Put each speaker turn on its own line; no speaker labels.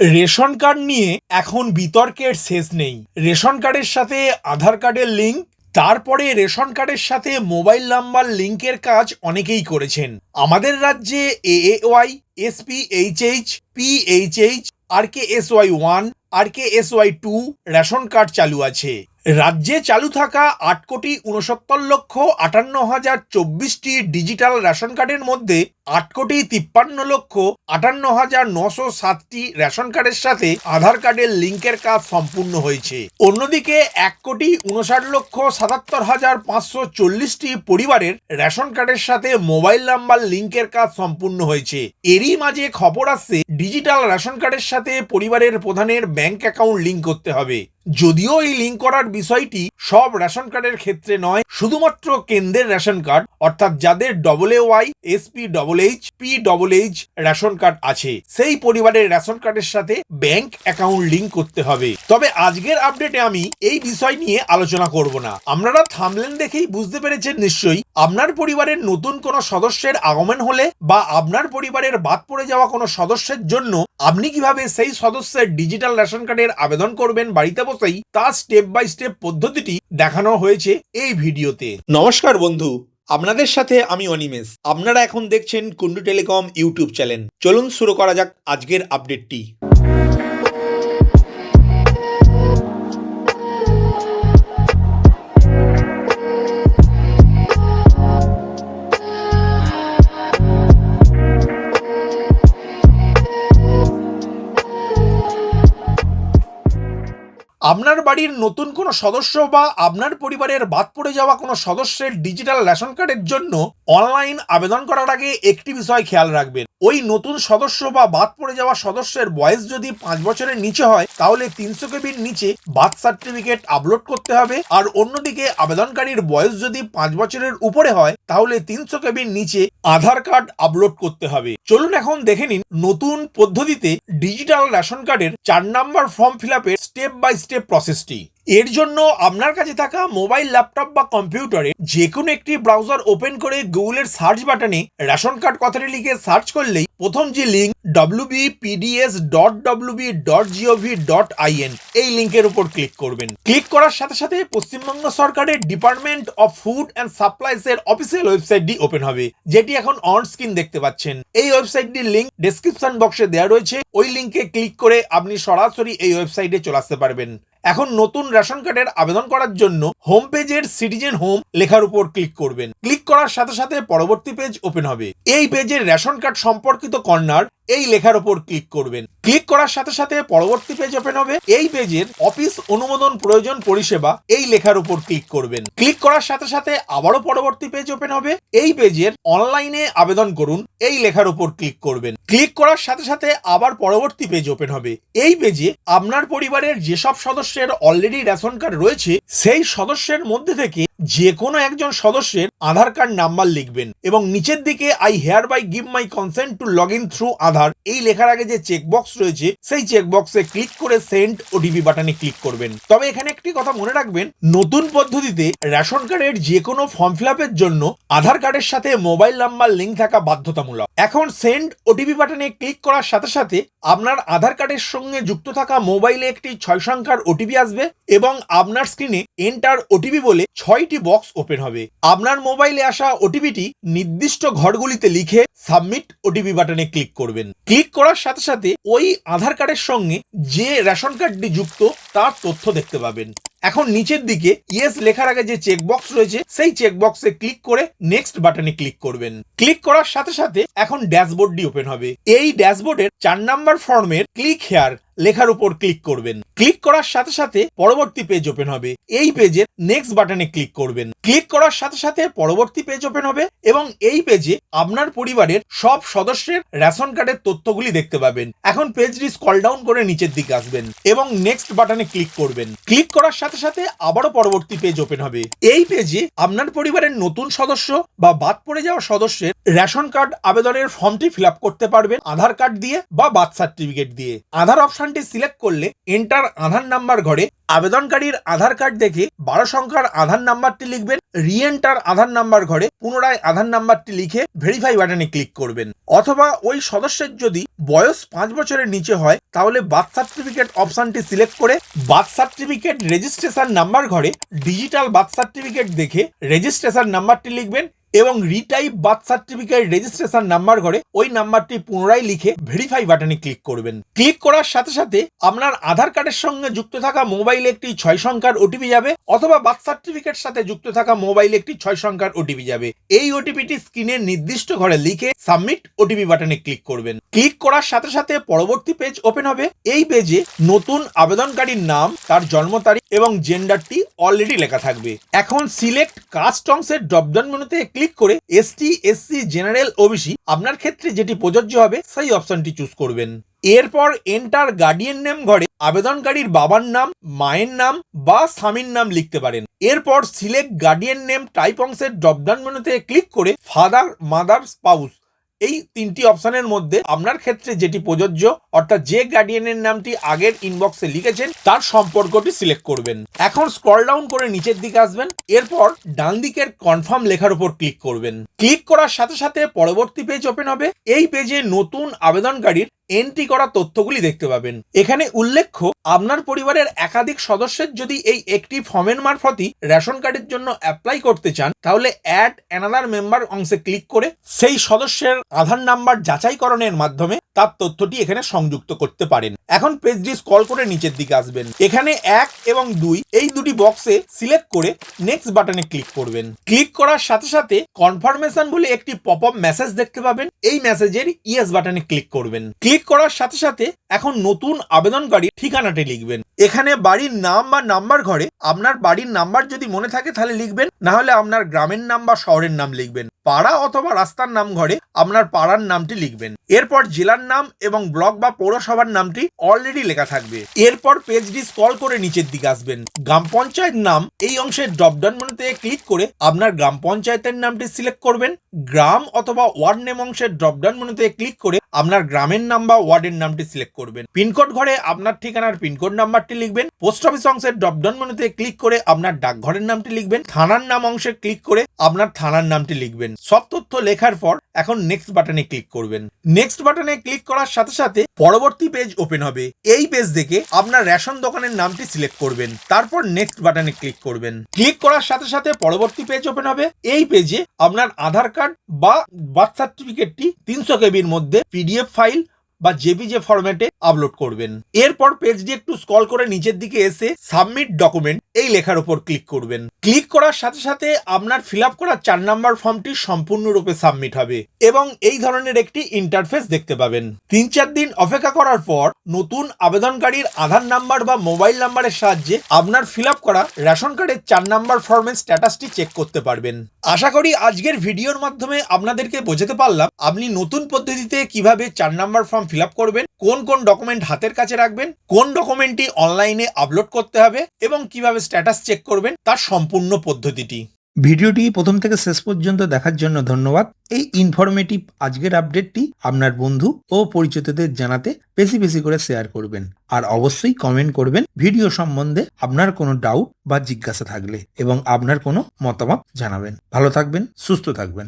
Ration card নিয়ে এখন বিতর্কের শেষ নেই। রেশন কার্ডের সাথে আধার কার্ডের লিঙ্ক, তারপরে রেশন কার্ডের সাথে মোবাইল নাম্বার লিঙ্কের কাজ অনেকেই করেছেন। আমাদের রাজ্যে AAY H H R K S Y one, R K S Y two ration card চালু আছে। রাজ্যে চালু থাকা আট কোটি উনসত্তর লক্ষ আটান্ন হাজার চব্বিশটি ডিজিটাল রেশন কার্ডের মধ্যে আট কোটি তিপ্পান্ন লক্ষ আটান্ন হাজার নশো সাতটি রেশন কার্ডের সাথে আধার কার্ডের লিঙ্কের কাজ সম্পূর্ণ হয়েছে। অন্যদিকে এক কোটি উনষাট লক্ষ সাতাত্তর হাজার পাঁচশো চল্লিশটি পরিবারের রেশন কার্ডের সাথে মোবাইল নাম্বার লিঙ্কের কাজ সম্পূর্ণ হয়েছে। এরই মাঝে খবর আসছে, ডিজিটাল রেশন কার্ডের সাথে পরিবারের প্রধানের ব্যাংক অ্যাকাউন্ট লিঙ্ক করতে হবে। যদিও এই লিঙ্ক করার বিষয়টি সব রেশন কার্ডের ক্ষেত্রে নয়, শুধুমাত্র কেন্দ্রের রেশন কার্ড অর্থাৎ যাদের double A Y SP double H P double H ration card আছে, সেই পরিবারের রেশন কার্ডের সাথে ব্যাংক অ্যাকাউন্ট লিঙ্ক করতে হবে। তবে আজকের আপডেটে আমি এই বিষয় নিয়ে আলোচনা করব না। আপনারা থামলেন দেখেই বুঝতে পেরেছেন নিশ্চয়ই, আপনার পরিবারের নতুন কোনো সদস্যের আগমন হলে বা আপনার পরিবারের বাদ পড়ে যাওয়া কোনো সদস্যের জন্য আপনি কীভাবে সেই সদস্যের ডিজিটাল রেশন কার্ডের আবেদন করবেন বাড়িতে বসেই তার স্টেপ বাই স্টেপ পদ্ধতিটি দেখানো হয়েছে এই ভিডিওতে। নমস্কার বন্ধু, আপনাদের সাথে আমি অনিমেষ। আপনারা এখন দেখছেন কুন্ডু টেলিকম ইউটিউব চ্যানেল। চলুন শুরু করা যাক আজকের আপডেটটি বাড়ির নতুন কোনো সদস্য বা আপনার পরিবারের বাদ পড়ে যাওয়া কোনো সদস্যের ডিজিটাল রেশন কার্ডের জন্য অনলাইন আবেদন করার আগে একটি বিষয় খেয়াল রাখবেন। ওই নতুন সদস্য বা বাদ পড়ে যাওয়া সদস্যের বয়স যদি পাঁচ বছরের নিচে হয়, তাহলে তিনশো কেবির নিচে বার্থ সার্টিফিকেট আপলোড করতে হবে। আর অন্যদিকে আবেদনকারীর বয়স যদি পাঁচ বছরের উপরে হয়, তাহলে তিনশো কেবির নিচে আধার কার্ড আপলোড করতে হবে। চলুন এখন দেখে নিন নতুন পদ্ধতিতে ডিজিটাল রেশন কার্ডের চার নাম্বার ফর্ম ফিল আপের স্টেপ বাই স্টেপ প্রসেসটি এর জন্য আপনার কাছে থাকা মোবাইল, ল্যাপটপ বা কম্পিউটারে যে কোনো একটি ব্রাউজার ওপেন করে গুগলের সার্চ বাটনে রেশন কার্ড কথাটি লিখে সার্চ করলেই প্রথম যে link PDS dot dot GOV dot এই লিঙ্কের উপর ক্লিক করবেন। ক্লিক করার সাথে সাথে পশ্চিমবঙ্গ সরকারের department of food and supplies এর অফিসিয়াল ওয়েবসাইটটি ওপেন হবে, যেটি এখন অন স্ক্রিন দেখতে পাচ্ছেন। এই ওয়েবসাইটটির লিঙ্ক ডেসক্রিপশন বক্সে দেওয়া রয়েছে। ওই লিঙ্কে ক্লিক করে আপনি সরাসরি এই ওয়েবসাইটে চলে আসতে পারবেন। এখন নতুন রেশন কার্ডের আবেদন করার জন্য হোম পেজের সিটিজেন হোম লেখার উপর ক্লিক করবেন। ক্লিক করার সাথে সাথে পরবর্তী পেজ ওপেন হবে। এই পেজের রেশন কার্ড সম্পর্কিত কর্নার এই লেখার ওপর ক্লিক করবেন। ক্লিক করার সাথে সাথে পরবর্তী পেজ ওপেন হবে। এই পেজের অফিস অনুমোদন প্রয়োজন পরিষেবা এই লেখার উপর ক্লিক করবেন। ক্লিক করার সাথে সাথে আবারও পরবর্তী পেজ ওপেন হবে। এই পেজের অনলাইনে আবেদন করুন। এই লেখার উপর ক্লিক করবেন। ক্লিক করার সাথে সাথে আবার পরবর্তী পেজ ওপেন হবে। এই পেজে আপনার পরিবারের যেসব সদস্যের অলরেডি রেশন কার্ড রয়েছে, সেই সদস্যের মধ্যে থেকে যে কোনো একজন সদস্যের আধার কার্ড নাম্বার লিখবেন এবং নিচের দিকে I hereby give my consent to log in through Aadhaar এই লেখার আগে যে চেকবক্স রয়েছে, সেই চেকবক্সে ক্লিক করে সেন্ড ওটিপি বাটনে ক্লিক করবেন। তবে এখানে একটি কথা মনে রাখবেন, নতুন পদ্ধতিতে রেশন কার্ডের যে কোনো ফর্ম ফিল জন্য আধার কার্ডের সাথে মোবাইল নাম্বার লিঙ্ক থাকা বাধ্যতামূলক। এখন সেন্ড ওটিপি বাটনে ক্লিক করার সাথে সাথে আপনার আধার কার্ডের সঙ্গে যুক্ত থাকা মোবাইলে একটি ছয় সংখ্যার ওটিপি আসবে এবং আপনার স্ক্রিনে এন্টার ওটিপি বলে ছয়টি বক্স ওপেন হবে। আপনার মোবাইলে আসা ওটিপিটি নির্দিষ্ট ঘরগুলিতে লিখে সাবমিট ওটিপি বাটনে ক্লিক করবেন। ক্লিক করার সাথে সাথে ওই আধার কার্ডের সঙ্গে যে রেশন কার্ডটি যুক্ত তার তথ্য দেখতে পাবেন। এখন নিচের দিকে ইয়েস লেখার আগে যে চেকবক্স রয়েছে, সেই চেকবক্সে ক্লিক করে নেক্সট বাটনে ক্লিক করবেন। ক্লিক করার সাথে সাথে এখন ড্যাশবোর্ডটি ওপেন হবে। এই ড্যাশবোর্ডের চার নাম্বার ফর্মের ক্লিক হেয়ার লেখার উপর ক্লিক করবেন। ক্লিক করার সাথে সাথে পরবর্তী পেজ ওপেন হবে। এই পেজের নেক্সট বাটনে ক্লিক করবেন। ক্লিক করার সাথে সাথে পরবর্তী পেজ ওপেন হবে এবং এই পেজে আপনার পরিবারের সব সদস্যের রেশন কার্ডের তথ্যগুলি দেখতে পাবেন। এখন পেজটি স্কল ডাউন করে নিচের দিকে আসবেন এবং নেক্সট বাটনে ক্লিক করবেন। ক্লিক করার সাথে সাথে সাথে আবারও পরবর্তী পেজ ওপেন হবে। এই পেজে আপনার পরিবারের নতুন সদস্য বা বাদ পড়ে যাওয়া সদস্যের রেশন কার্ড আবেদনের ফর্মটি ফিল করতে পারবেন আধার কার্ড দিয়ে বা বার্থ সার্টিফিকেট দিয়ে। আধার অপশনটি সিলেক্ট করলে এন্টার আধার নাম্বার ঘরে আবেদনকারীর আধার কার্ড দেখে বারো সংখ্যার আধার নাম্বারটি লিখবেন রিএন্টার আধার নাম্বার ঘরে পুনরায় আধার নাম্বারটি লিখে ভেরিফাই বাটনে ক্লিক করবেন। অথবা ওই সদস্যের যদি বয়স পাঁচ বছরের নিচে হয়, তাহলে বার্থ সার্টিফিকেট অপশনটি সিলেক্ট করে বার্থ সার্টিফিকেট রেজিস্ট্রেশন নাম্বার ঘরে ডিজিটাল বার্থ সার্টিফিকেট দেখে রেজিস্ট্রেশন নাম্বারটি লিখবেন এবং retype birth certificate registration number ঘরে ওই নাম্বারটি পুনরায় লিখে ভেরিফাই বাটনে ক্লিক করবেন। ক্লিক করার সাথে সাথে আপনার আধার কার্ডের সঙ্গে যুক্ত থাকা মোবাইলে একটি ছয় সংখ্যার ওটিপি যাবে অথবা বার্থ সার্টিফিকেট সাথে যুক্ত থাকা মোবাইলে একটি ছয় সংখ্যার ওটিপি যাবে। এই ওটিপিটি স্ক্রিনের নির্দিষ্ট ঘরে লিখে সাবমিট ওটিপি বাটনে ক্লিক করবেন। ক্লিক করার সাথে সাথে পরবর্তী পেজ ওপেন হবে। এই পেজে নতুন আবেদনকারীর নাম, তার জন্ম তারিখ এবং জেন্ডারটি অলরেডি লেখা থাকবে। এখন সিলেক্ট কাস্ট অংশের ড্রপডাউন মেনুতে ক্লিক করে এসটি এসসি জেনারেল ওবিসি আপনার ক্ষেত্রে যেটি প্রযোজ্য হবে, সেই অপশনটি চুজ করবেন। এরপর এন্টার গার্ডিয়ান নেম ঘরে আবেদনকারীর বাবার নাম, মায়ের নাম বা স্বামীর নাম লিখতে পারেন। এরপর সিলেক্ট গার্ডিয়ান নেম টাইপ অংশের ড্রপডাউন মেনুতে ক্লিক করে ফাদার মাদার স্পাউস এই তিনটি অপশনের মধ্যে আপনার ক্ষেত্রে যেটি প্রযোজ্য, অর্থাৎ যে গার্ডিয়ানের নামটি আগের ইনবক্সে লিখেছেন, তার সম্পর্কটি সিলেক্ট করবেন। এখন স্ক্রল ডাউন করে নিচের দিকে আসবেন, এরপর ডান দিকের কনফার্ম লেখার উপর ক্লিক করবেন। ক্লিক করার সাথে সাথে পরবর্তী পেজ ওপেন হবে। এই পেজে নতুন আবেদনকারীর এন্ট্রি করা তথ্যগুলি দেখতে পাবেন। এখানে উল্লেখ্য, আপনার পরিবারের একাধিক সদস্যের যদি এই একটি ফর্মের মারফতই রেশন কার্ডের জন্য অ্যাপ্লাই করতে চান, তাহলে অ্যাড অ্যানাদার মেম্বার অংশে ক্লিক করে সেই সদস্যের আধার নাম্বার যাচাইকরণের মাধ্যমে তার তথ্যটি এখানে সংযুক্ত করতে পারেন। এখন পেজটি স্ক্রল করে নিচের দিকে আসবেন। এখানে এক এবং দুই, এই দুটি বক্সে সিলেক্ট করে নেক্সট বাটনে ক্লিক করবেন। ক্লিক করার সাথে সাথে কনফার্মেশন বলে একটি পপ আপ মেসেজ দেখতে পাবেন। এই মেসেজের ইয়েস বাটনে ক্লিক করবেন। ক্লিক করার সাথে সাথে এখন নতুন আবেদনকারী ঠিকানাটি লিখবেন। এখানে বাড়ির নাম বা নাম্বার ঘরে আপনার বাড়ির নাম্বার যদি মনে থাকে তাহলে লিখবেন না হলে আপনার গ্রামের নাম বা শহরের নাম লিখবেন। পাড়া অথবা রাস্তার নাম ঘরে আপনার পাড়ার নামটি লিখবেন। এরপর জেলার নাম এবং ব্লক বা পৌরসভার নামটি অলরেডি লেখা থাকবে। এরপর পেজটি স্ক্রল করে নিচের দিকে আসবেন। গ্রাম পঞ্চায়েত নাম, এই অংশের ড্রপডাউন মেনুতে ক্লিক করে আপনার গ্রাম পঞ্চায়েতের নামটি সিলেক্ট করবেন। গ্রাম অথবা ওয়ার্ড নেম অংশের ড্রপডাউন মেনুতে ক্লিক করে আপনার গ্রামের নাম বা ওয়ার্ডের নামটি সিলেক্ট করবেন। পিনকোড ঘরে আপনার ঠিকানার পিনকোড নাম্বারটি লিখবেন। পোস্ট অফিস অংশের ড্রপডাউন মেনুতে ক্লিক করে আপনার ডাকঘরের নামটি লিখবেন, থানার নাম অংশে ক্লিক করে আপনার থানার নামটি লিখবেন। সব তথ্য লেখার পর এখন নেক্সট বাটনে ক্লিক করবেন। নেক্সট বাটনে ক্লিক করার সাথে সাথে পরবর্তী পেজ ওপেন হবে। এই পেজ দেখে আপনার রেশন দোকানের নামটি সিলেক্ট করবেন। তারপর নেক্সট বাটনে ক্লিক করবেন। ক্লিক করার সাথে সাথে পরবর্তী পেজ ওপেন হবে। এই পেজে আপনার আধার কার্ড বা বার্থ সার্টিফিকেটটি তিনশো কেবির মধ্যে পিডিএফ ফাইল বা জেপিজে ফরম্যাটে আপলোড করবেন। এরপর পেজটি একটু স্ক্রল করে নিচের দিকে এসে সাবমিট ডকুমেন্ট এই লেখার উপর ক্লিক করবেন। ক্লিক করার সাথে সাথে আপনার ফিল আপ করা চার নাম্বার ফর্মটি সম্পূর্ণরূপে সাবমিট হবে এবং এই ধরনের একটি ইন্টারফেস দেখতে পাবেন। তিন চার দিন অপেক্ষা করার পর নতুন আবেদনকারীর আধার নাম্বার বা মোবাইল নাম্বারের সাহায্যে আপনার ফিল আপ করা রেশন কার্ডের চার নাম্বার ফর্মের স্ট্যাটাসটি চেক করতে পারবেন। আশা করি আজকের ভিডিওর মাধ্যমে আপনাদেরকে বোঝাতে পারলাম আপনি নতুন পদ্ধতিতে কীভাবে চার নাম্বার ফর্ম ফিল আপ করবেন, কোন কোন ডকুমেন্ট হাতের কাছে রাখবেন, কোন ডকুমেন্টটি অনলাইনে আপলোড করতে হবে এবং কীভাবে স্ট্যাটাস চেক করবেন তার সম্পূর্ণ পদ্ধতিটি।
ভিডিওটি প্রথম থেকে শেষ পর্যন্ত দেখার জন্য ধন্যবাদ। এই ইনফরমেটিভ আজকের আপডেটটি আপনার বন্ধু ও পরিচিতদের জানাতে বেশি বেশি করে শেয়ার করবেন। আর অবশ্যই কমেন্ট করবেন ভিডিও সম্বন্ধে আপনার কোনো ডাউট বা জিজ্ঞাসা থাকলে এবং আপনার কোনো মতামত জানাবেন। ভালো থাকবেন, সুস্থ থাকবেন।